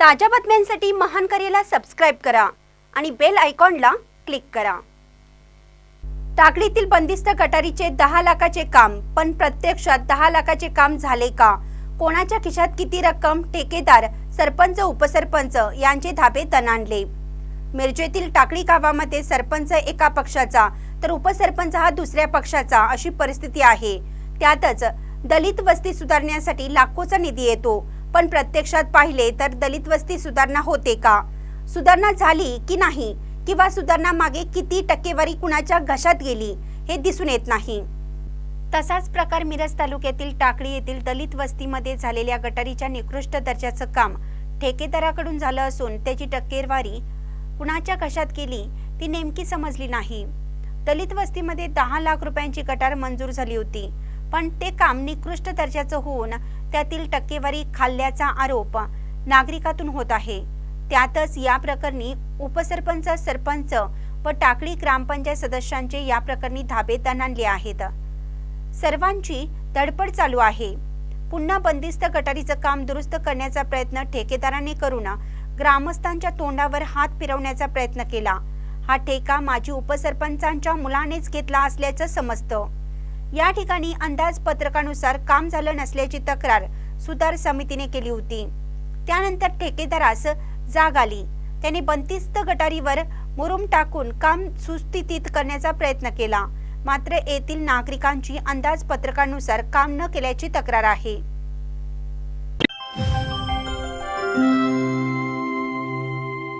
ताज्या बातम्यांसाठी महान करेला सबस्क्राईब करा आणि बेल आयकॉनला क्लिक करा. टाकळीतील बंदिस्त गटारीचे दहा लाखाचे काम पण प्रत्यक्षात दहा लाखाचे काम झाले का? कोणाच्या खिशात किती रक्कम? ठेकेदार सरपंच उपसरपंच यांचे धाबे तणाणले. मिरजेतील टाकळी गावामध्ये सरपंच एका पक्षाचा तर उपसरपंच हा दुसऱ्या पक्षाचा अशी परिस्थिती आहे. त्यातच दलित वस्ती सुधारण्यासाठी लाखोचा निधी येतो. पण प्रत्यक्षात पाहिले तर दलित वस्ती सुधारणा होते का? सुधारणा झाली की नाही? किंवा सुधारणा मागे किती टक्केवारी कुणाच्या घशात गेली? हे दिसून येत नाही. तसाच प्रकार मिरज तालुक्यातील टाकळी येथील दलित वस्तीमध्ये झालेल्या गटारीच्या निकृष्ट दर्जाचं काम ठेकेदाराकडून झालं असून त्याची टक्केवारी कुणाच्या घशात गेली ती नेमकी समजली नाही. दलित वस्तीमध्ये दहा लाख रुपयांची गटार मंजूर झाली होती. पण ते काम निकृष्ट दर्जाचं होऊन त्यातील टक्केवारी खाल्ल्याचा आरोप नागरिकातून होत आहे. त्यातच या प्रकरणी उपसरपंच सरपंच व टाकळी ग्रामपंचायत सदस्यांचे या प्रकरणी धाबे तणाणले आहेत. सर्वांची धडपड चालू आहे. पुन्हा बंदिस्त गटारीचं काम दुरुस्त करण्याचा प्रयत्न ठेकेदाराने करून ग्रामस्थांच्या तोंडावर हात फिरवण्याचा प्रयत्न केला. हा ठेका माजी उपसरपंचांच्या मुलानेच घेतला असल्याचं समजतं. या ठिकाणी अंदाजपत्रकानुसार काम झालं नसल्याची तक्रार सुधार समितीने केली होती. त्यानंतर ठेकेदारास जाग आली. त्याने बंदिस्त गटारीवर मुरुम टाकून काम सुस्थितीत करण्याचा प्रयत्न केला. मात्र येथील नागरिकांची अंदाजपत्रकानुसार काम न केल्याची तक्रार आहे.